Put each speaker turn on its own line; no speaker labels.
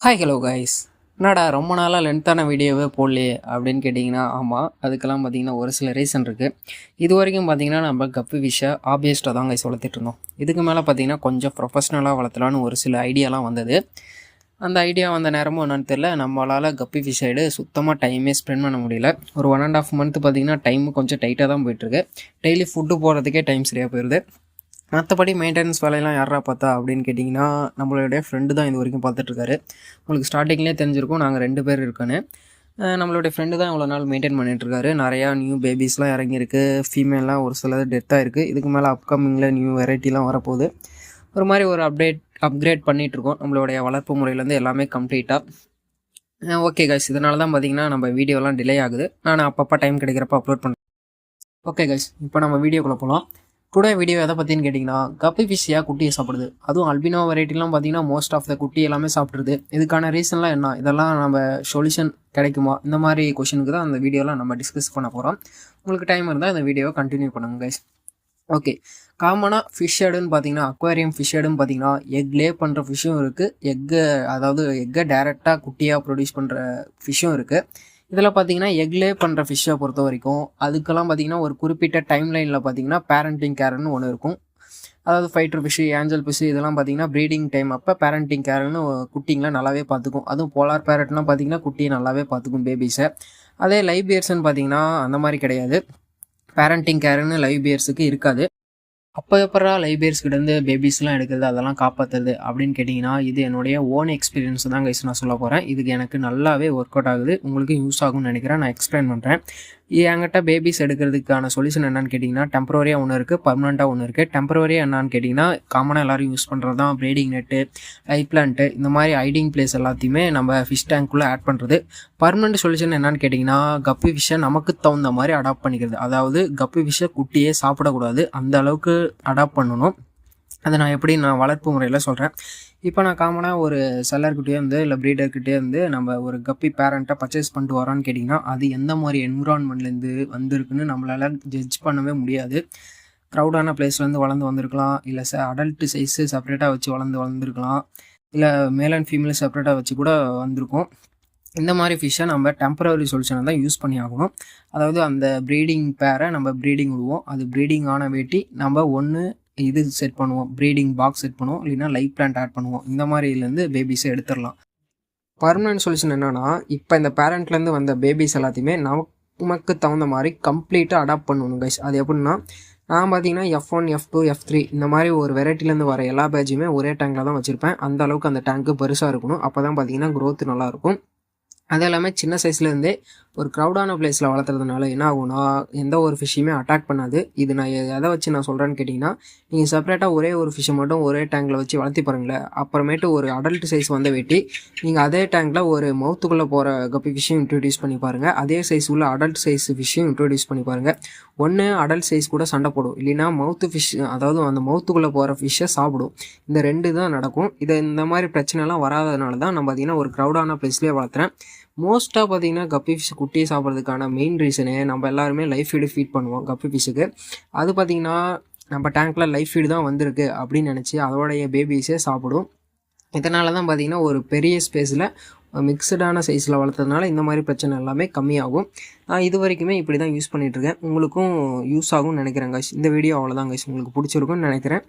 Hi hello guys என்னடா ரொம்ப நாளாக லென்த்தான வீடியோவே போடலையே அப்படின்னு கேட்டிங்கன்னா ஆமாம் அதுக்கெல்லாம் பார்த்தீங்கன்னா ஒரு சில ரீசன் இருக்குது இது வரைக்கும் பார்த்தீங்கன்னா நம்ம கப்பு விஷயம் ஆபியஸ்ட்டாக தான் கைஸ் வளர்த்துட்டு இருந்தோம். இதுக்கு மேலே பார்த்தீங்கன்னா கொஞ்சம் ப்ரொஃபஷ்னலாக வளர்த்தலான்னு ஒரு சில ஐடியாலாம் வந்தது. அந்த ஐடியா வந்த நேரமும் என்னன்னு தெரியல நம்மளால் கப்பி ஃபிஷ் சைடு சுத்தமாக டைமே ஸ்பெண்ட் பண்ண முடியல. ஒரு ஒன் அண்ட் ஆஃப் மந்த் பார்த்தீங்கன்னா டைம் கொஞ்சம் டைட்டாக தான் போயிட்டுருக்கு டெய்லி ஃபுட்டு போகிறதுக்கே டைம் சரியாக போயிடுது மற்றபடி மெயின்டெனன்ஸ் வேலையெல்லாம் யாரா பார்த்தா அப்படின்னு கேட்டிங்கன்னா நம்மளுடைய ஃப்ரெண்டு தான் இது வரைக்கும் பார்த்துட்ருக்காரு. உங்களுக்கு ஸ்டார்டிங்லேயே தெரிஞ்சிருக்கும் நாங்கள் ரெண்டு பேர் இருக்கோன்னு. நம்மளுடைய ஃப்ரெண்டு தான் இவ்வளோ நாள் மெயின்டைன் பண்ணிகிட்ருக்காரு நிறையா நியூ பேபிஸ்லாம் இறங்கியிருக்கு. ஃபீமேலாம் ஒரு சிலது டெத்தாக இருக்குது இதுக்கு மேலே அப்கமிங்கில் நியூ வெரைட்டிலாம் வரப்போகுது. ஒரு மாதிரி ஒரு அப்டேட் அப்கிரேட் பண்ணிகிட்ருக்கோம் நம்மளுடைய வளர்ப்பு முறையிலேருந்து எல்லாமே கம்ப்ளீட்டாக ஓகே கைஸ் இதனால தான் பார்த்தீங்கன்னா நம்ம வீடியோலாம் டிலே ஆகுது. நான் அப்பப்போ டைம் கிடைக்கிறப்ப அப்லோட் பண்ணுறேன் ஓகே கைஸ் இப்போ நம்ம வீடியோக்குள்ளே போகலாம் டுடே வீடியோ எதை பற்றின்னு கேட்டிங்கன்னா கப்பி ஃபிஷ்ஷியாக குட்டியை சாப்பிடுது. அதுவும் அல்பினோ வெரைட்டிலாம் பார்த்தீங்கன்னா மோஸ்ட் ஆஃப் த குட்டி எல்லாமே சாப்பிட்ருது இதுக்கான ரீசன்லாம் என்ன? இதெல்லாம் நம்ம சொல்யூஷன் கிடைக்குமா? இந்த மாதிரி கொஷனுக்கு தான் அந்த வீடியோலாம் நம்ம டிஸ்கஸ் பண்ண போகிறோம் உங்களுக்கு டைம் இருந்தால் இந்த வீடியோவை கண்டினியூ பண்ணுங்க கைஸ் ஓகே காமனாக ஃபிஷ் ஹெடுன்னு பார்த்தீங்கன்னா அக்வாரியம் ஃபிஷ் ஹெடுன்னு பார்த்தீங்கன்னா எக் லே பண்ணுற ஃபிஷ்ஷும் இருக்குது எக்கு அதாவது எக்கை டேரெக்டாக குட்டியாக ப்ரொடியூஸ் பண்ணுற ஃபிஷ்ஷும் இருக்குது இதில் பார்த்தீங்கன்னா எக்லே பண்ணுற ஃபிஷ்ஷை பொறுத்த வரைக்கும். அதுக்கெல்லாம் பார்த்தீங்கன்னா ஒரு குறிப்பிட்ட டைம் லைனில் பார்த்தீங்கன்னா பேரண்டிங் கேர்னு ஒன்று இருக்கும். அதாவது ஃபைட்டர் ஃபிஷ்ஷு ஏஞ்சல் ஃபிஷ்ஷு இதெல்லாம் பார்த்தீங்கன்னா ப்ரீடிங் டைம் அப்போ பேரண்டிங் கேர்னு குட்டிங்களாம் நல்லாவே பார்த்துக்கும் அதுவும் போலார் பேரட்லாம் பார்த்தீங்கன்னா குட்டியை நல்லாவே பார்த்துக்கும் பேபிஸை அதே லைவ் பியர்ஸ்னு பார்த்தீங்கன்னா அந்த மாதிரி கிடையாது. பேரண்டிங் கேர்னு லைவ் பியர்ஸுக்கு இருக்காது. அப்போ எப்பரா லைப்ரரிஸ்கிட்டேருந்து பேபிஸ்லாம் எடுக்கிறது அதெல்லாம் காப்பாற்றுறது அப்படின்னு கேட்டிங்கன்னா இது என்னுடைய ஓன் எக்ஸ்பீரியன்ஸ் தான் கைஸ் நான் சொல்ல போகிறேன் இதுக்கு எனக்கு நல்லாவே ஒர்க் அவுட் ஆகுது. உங்களுக்கு யூஸ் ஆகும்னு நினைக்கிறேன். நான் எக்ஸ்பிளைன் பண்ணுறேன் என்கிட்ட பேபிஸ் எடுக்கிறதுக்கான சொல்யூஷன் என்னன்னு கேட்டிங்கன்னா டெம்பரரியாக ஒன்று இருக்குது பர்மனெண்ட்டாக ஒன்று இருக்குது டெம்பரரியாக என்னன்னு கேட்டிங்கன்னா காமனாக எல்லோரும் யூஸ் பண்ணுறது தான் ப்ரீடிங் நெட்டு ஐ பிளான்ட்டு இந்த மாதிரி ஐடிங் பிளேஸ் எல்லாத்தையுமே நம்ம ஃபிஷ் டேங்க்குள்ளே ஆட் பண்ணுறது பர்மனெண்ட் சொல்யூஷன் என்னன்னு கேட்டிங்கன்னா கப்பி ஃபிஷ்ஷை நமக்கு தகுந்த மாதிரி அடாப்ட் பண்ணிக்கிறது. அதாவது கப்பி ஃபிஷ்ஷை குட்டியே சாப்பிடக்கூடாது. அந்த அளவுக்கு அடாப்ட் பண்ணணும். அதை நான் எப்படி நான் வளர்ப்பு முறையில் சொல்கிறேன் இப்போ நான் காமனாக ஒரு செல்லர்கிட்டே இருந்து இல்லை ப்ரீடர்கிட்டே இருந்து நம்ம ஒரு கப்பி பேரண்ட்டை பர்ச்சேஸ் பண்ணிட்டு வரோன்னு கேட்டிங்கன்னா அது எந்த மாதிரி என்விரான்மெண்ட்லேருந்து வந்திருக்குன்னு நம்மளால் ஜட்ஜ் பண்ணவே முடியாது. க்ரௌடான பிளேஸ்லேருந்து வளர்ந்து வந்திருக்கலாம். இல்லை ச அடல்ட் சைஸு செப்பரேட்டாக வச்சு வளர்ந்து வளர்ந்துருக்கலாம் இல்லை மேல் அண்ட் ஃபீமேல் செப்பரேட்டாக வச்சு கூட வந்திருக்கும். இந்த மாதிரி ஃபிஷ்ஷை நம்ம டெம்பரவரி சொல்யூஷனை தான் யூஸ் பண்ணி ஆகணும். அதாவது அந்த ப்ரீடிங் பேரை நம்ம ப்ரீடிங் விடுவோம். அது ப்ரீடிங் ஆன வேட்டி நம்ம ஒன்று இது செட் பண்ணுவோம். ப்ரீடிங் பாக்ஸ் செட் பண்ணுவோம். இல்லைன்னா லைஃப் பிளான்ட் ஆட் பண்ணுவோம். இந்த மாதிரிலேருந்து பேபிஸை எடுத்துடலாம். பர்மனன்ட் சொல்யூஷன் என்னென்னா இப்போ இந்த பேரண்ட்லேருந்து வந்த பேபிஸ் எல்லாத்தையுமே நமக்கு தகுந்த மாதிரி கம்ப்ளீட்டாக அடாப்ட் பண்ணணும் கைஸ் அது எப்படின்னா நான் பார்த்தீங்கன்னா F one F two F three இந்த மாதிரி ஒரு வெரைட்டிலேருந்து வர எல்லா பேட்சுமே ஒரே டேங்கில் தான் வச்சுருப்பேன். அந்த அளவுக்கு அந்த டேங்க்கு பெருசாக இருக்கணும். அப்போ தான் பார்த்தீங்கன்னா க்ரோத் நல்லாயிருக்கும் அது எல்லாமே சின்ன சைஸ்லேருந்தே ஒரு க்ரௌடான பிளேஸில் வளர்த்துறதுனால என்ன ஆகும்னா எந்த ஒரு ஃபிஷ்ஷையுமே அட்டாக் பண்ணாது. இது நான் எதை வச்சு நான் சொல்கிறேன்னு கேட்டிங்கன்னா நீங்கள் செப்பரேட்டாக ஒரே ஒரு ஃபிஷ்ஷை மட்டும் ஒரே டேங்கில் வச்சு வளர்த்தி பாருங்களேன். அப்புறமேட்டு ஒரு அடல்ட் சைஸ் வந்த வெட்டி நீங்கள் அதே டேங்கில் ஒரு மவுத்துக்குள்ளே போகிற கப்பி ஃபிஷ்ஷையும் இன்ட்ரடியூஸ் பண்ணி பாருங்கள் அதே சைஸ் உள்ள அடல்ட் சைஸ் ஃபிஷ்ஷையும் இன்ட்ரடியூஸ் பண்ணி பாருங்கள் ஒன்று அடல்ட் சைஸ் கூட சண்டை போடும். இல்லைன்னா மவுத்து ஃபிஷ் அதாவது அந்த மவுத்துக்குள்ளே போகிற ஃபிஷ்ஷை சாப்பிடும். இந்த ரெண்டு தான் நடக்கும். இதை இந்த மாதிரி பிரச்சனைலாம் வராதனால தான் நான் பார்த்தீங்கன்னா ஒரு க்ரௌடான பிளேஸ்லேயே வளர்த்துறேன். மோஸ்ட்டாக பார்த்தீங்கன்னா கப்பி ஃபிஷ் குட்டியை சாப்பிட்றதுக்கான மெயின் ரீசனு நம்ம எல்லாருமே லைஃப் ஃபீடு ஃபீட் பண்ணுவோம் கப்பி ஃபிஷ்ஷுக்கு அது பார்த்தீங்கன்னா நம்ம டேங்க்கில் லைஃப் ஃபீடு தான் வந்திருக்கு அப்படின்னு நினச்சி அதோடைய பேபிஸே சாப்பிடும். இதனால தான் பார்த்திங்கன்னா ஒரு பெரிய ஸ்பேஸில் மிக்சடான சைஸில் வளர்த்ததுனால இந்த மாதிரி பிரச்சனை எல்லாமே கம்மியாகும். நான் இது வரைக்குமே இப்படி தான் யூஸ் பண்ணிகிட்ருக்கேன் உங்களுக்கும் யூஸ் ஆகும்னு நினைக்கிறேன் guys. இந்த வீடியோ அவ்வளோதான் guys. உங்களுக்கு பிடிச்சிருக்கும்னு நினைக்கிறேன்.